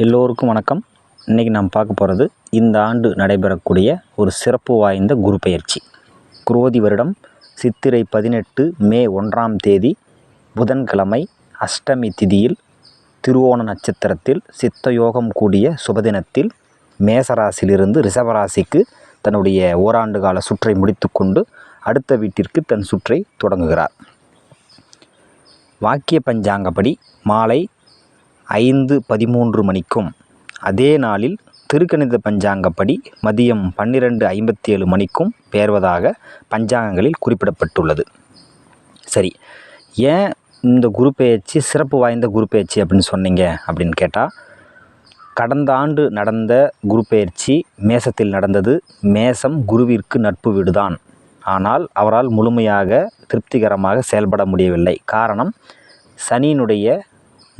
எல்லோருக்கும் வணக்கம். இன்றைக்கி நாம் பார்க்க போகிறது இந்த ஆண்டு நடைபெறக்கூடிய ஒரு சிறப்பு வாய்ந்த குரு பயிற்சி. குரோதி வருடம் சித்திரை பதினெட்டு மே ஒன்றாம் தேதி புதன்கிழமை அஷ்டமி திதியில் திருவோண நட்சத்திரத்தில் சித்தயோகம் கூடிய சுபதினத்தில் மேசராசியிலிருந்து ரிஷபராசிக்கு தன்னுடைய ஓராண்டு கால சுற்றை முடித்துக்கொண்டு அடுத்த வீட்டிற்கு தன் சுற்றை தொடங்குகிறார். வாக்கிய பஞ்சாங்கப்படி மாலை ஐந்து பதிமூன்று மணிக்கும். அதே நாளில் திருக்கணித பஞ்சாங்கப்படி மதியம் பன்னிரெண்டு ஐம்பத்தி ஏழு மணிக்கும் பெயர்வதாக பஞ்சாங்கங்களில் குறிப்பிடப்பட்டுள்ளது. சரி ஏன் இந்த குரு பெயர்ச்சி சிறப்பு வாய்ந்த குரு பெயர்ச்சி அப்படின்னு சொன்னீங்க அப்படின்னு கேட்டால் கடந்த ஆண்டு நடந்த குரு பெயர்ச்சி மேசத்தில் நடந்தது மேசம் குருவிற்கு நட்பு வீடுதான். ஆனால் அவரால் முழுமையாக திருப்திகரமாக செயல்பட முடியவில்லை. காரணம் சனியினுடைய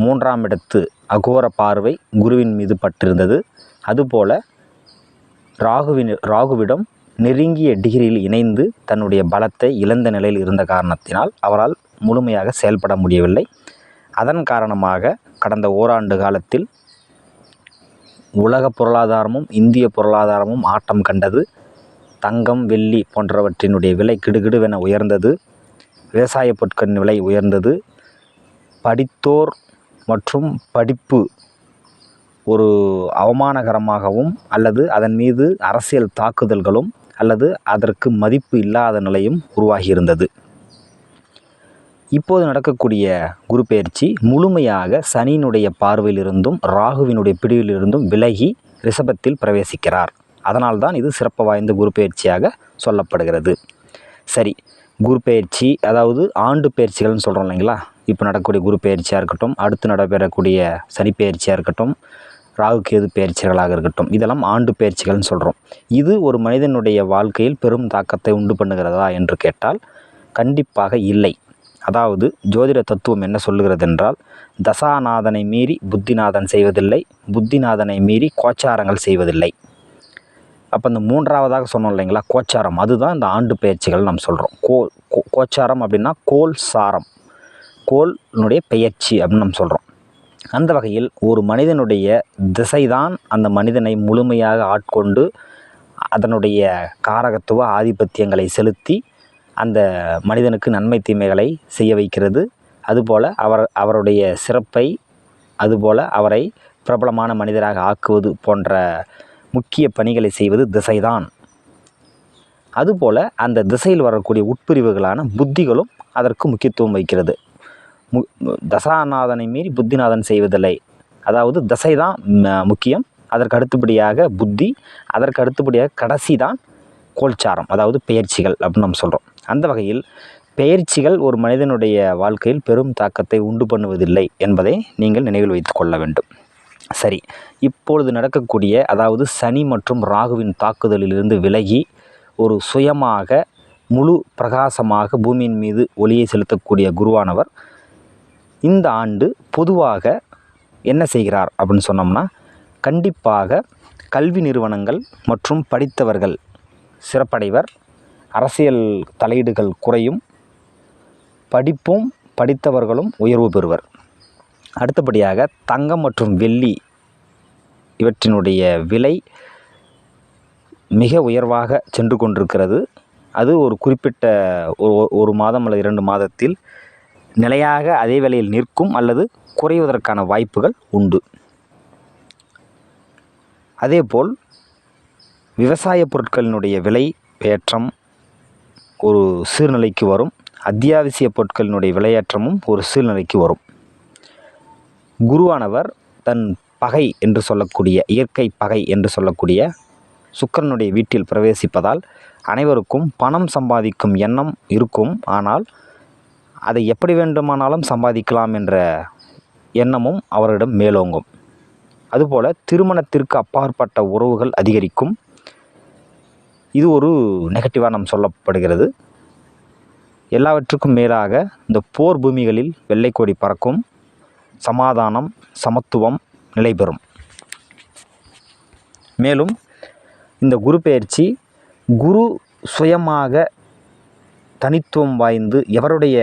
மூன்றாம் இடத்து அகோர பார்வை குருவின் மீது பட்டிருந்தது. அதுபோல ராகுவின் ராகுவிடம் நெருங்கிய டிகிரியில் இணைந்து தன்னுடைய பலத்தை இழந்த நிலையில் இருந்த காரணத்தினால் அவரால் முழுமையாக செயல்பட முடியவில்லை. அதன் காரணமாக கடந்த ஓராண்டு காலத்தில் உலக பொருளாதாரமும் இந்திய பொருளாதாரமும் ஆட்டம் கண்டது. தங்கம் வெள்ளி போன்றவற்றினுடைய விலை கிடுகிடுவென உயர்ந்தது. விவசாய பொருட்களின் விலை உயர்ந்தது. படித்தோர் மற்றும் படிப்பு ஒரு அவமானகரமாகவும் அல்லது அதன் மீது அரசியல் தாக்குதல்களும் அல்லது அதற்கு மதிப்பு இல்லாத நிலையும் உருவாகியிருந்தது. இப்போது நடக்கக்கூடிய குரு பயிற்சி முழுமையாக சனியினுடைய பார்வையிலிருந்தும் ராகுவினுடைய பிடியிலிருந்தும் விலகி ரிஷபத்தில் பிரவேசிக்கிறார். அதனால்தான் இது சிறப்பு வாய்ந்த குரு பயிற்சியாக சொல்லப்படுகிறது. சரி குரு பயிற்சி அதாவது ஆண்டு பெயர்ச்சிகள்னு சொல்கிறோம் இல்லைங்களா? இப்போ நடக்கக்கூடிய குரு பயிற்சியாக இருக்கட்டும் அடுத்து நடைபெறக்கூடிய சனி பயிற்சியாக இருக்கட்டும் ராகு கேது பெயர்ச்சிகளாக இருக்கட்டும் இதெல்லாம் ஆண்டு பெயர்ச்சிகள்னு சொல்கிறோம் இது ஒரு மனிதனுடைய வாழ்க்கையில் பெரும் தாக்கத்தை உண்டு பண்ணுகிறதா என்று கேட்டால் கண்டிப்பாக இல்லை. அதாவது ஜோதிட தத்துவம் என்ன சொல்லுகிறது என்றால் தசாநாதனை மீறி புத்திநாதன் செய்வதில்லை புத்திநாதனை மீறி கோச்சாரங்கள் செய்வதில்லை. அப்போ இந்த மூன்றாவதாக சொன்னோம் இல்லைங்களா கோச்சாரம். அதுதான் இந்த ஆண்டு பயிற்சிகள் நாம் சொல்கிறோம் கோ கோ- கோச்சாரம் அப்படின்னா கோல் சாரம். கோள்னுடைய பெயர்ச்சி அப்படின்னு நம்ம சொல்கிறோம் அந்த வகையில் ஒரு மனிதனுடைய திசைதான் அந்த மனிதனை முழுமையாக ஆட்கொண்டு அதனுடைய காரகத்துவ ஆதிபத்தியங்களை செலுத்தி அந்த மனிதனுக்கு நன்மை தீமைகளை செய்ய வைக்கிறது. அதுபோல் அவர் அவருடைய சிறப்பை அதுபோல் அவரை பிரபலமான மனிதராக ஆக்குவது போன்ற முக்கிய பணிகளை செய்வது திசைதான். அதுபோல் அந்த திசையில் வரக்கூடிய உட்பிரிவுகளான புத்திகளும் அதற்கு முக்கியத்துவம் வைக்கிறது மு தசாநாதனை மீறி புத்திநாதன் செய்வதில்லை. அதாவது தசை தான் முக்கியம். அதற்கு அடுத்தபடியாக புத்தி அதற்கு அடுத்தபடியாக கடைசி தான் கோல்சாரம் அதாவது பெயர்ச்சிகள் அப்படின்னு நம்ம சொல்கிறோம் அந்த வகையில் பெயர்ச்சிகள் ஒரு மனிதனுடைய வாழ்க்கையில் பெரும் தாக்கத்தை உண்டு பண்ணுவதில்லை என்பதை நீங்கள் நினைவில் வைத்து கொள்ள வேண்டும். சரி இப்பொழுது நடக்கக்கூடிய அதாவது சனி மற்றும் ராகுவின் தாக்குதலிலிருந்து விலகி ஒரு சுயமாக முழு பிரகாசமாக பூமியின் மீது ஒளியை செலுத்தக்கூடிய குருவானவர் இந்த ஆண்டு பொதுவாக என்ன செய்கிறார் அப்படின்னு சொன்னோம்னா கண்டிப்பாக கல்வி நிறுவனங்கள் மற்றும் படித்தவர்கள் சிறப்படைவர் அரசியல் தலையீடுகள் குறையும் படிப்பும் படித்தவர்களும் உயர்வு பெறுவர். அடுத்தபடியாக தங்கம் மற்றும் வெள்ளி இவற்றினுடைய விலை மிக உயர்வாக சென்று கொண்டிருக்கிறது. அது ஒரு குறிப்பிட்ட ஒரு ஒரு மாதம் அல்லது இரண்டு மாதத்தில் நிலையாக அதே விலையில் நிற்கும் அல்லது குறைவதற்கான வாய்ப்புகள் உண்டு. அதேபோல் விவசாய பொருட்களினுடைய விலை ஏற்றம் ஒரு சீர்நிலைக்கு வரும். அத்தியாவசிய பொருட்களினுடைய விலையேற்றமும் ஒரு சீர்நிலைக்கு வரும். குருவானவர் தன் பகை என்று சொல்லக்கூடிய இயற்கை பகை என்று சொல்லக்கூடிய சுக்கிரனுடைய வீட்டில் பிரவேசிப்பதால் அனைவருக்கும் பணம் சம்பாதிக்கும் எண்ணம் இருக்கும். ஆனால் அதை எப்படி வேண்டுமானாலும் சம்பாதிக்கலாம் என்ற எண்ணமும் அவரிடம் மேலோங்கும். அதுபோல் திருமணத்திற்கு அப்பாற்பட்ட உறவுகள் அதிகரிக்கும். இது ஒரு நெகட்டிவாக நாம் சொல்லப்படுகிறது. எல்லாவற்றுக்கும் மேலாக இந்த போர் பூமிகளில் வெள்ளைக்கொடி பறக்கும் சமாதானம் சமத்துவம் நிலைபெறும். மேலும் இந்த குரு பயிற்சி குரு சுயமாக தனித்துவம் வாய்ந்து எவருடைய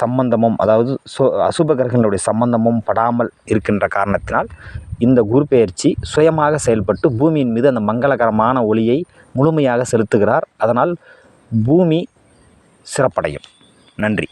சம்பந்தமும் அதாவது சு அசுப கிரகங்களுடைய சம்பந்தமும் படாமல் இருக்கின்ற காரணத்தினால் இந்த குரு பெயர்ச்சி சுயமாக செயல்பட்டு பூமியின் மீது அந்த மங்களகரமான ஒளியை முழுமையாக செலுத்துகிறார். அதனால் பூமி சிறப்படையும். நன்றி.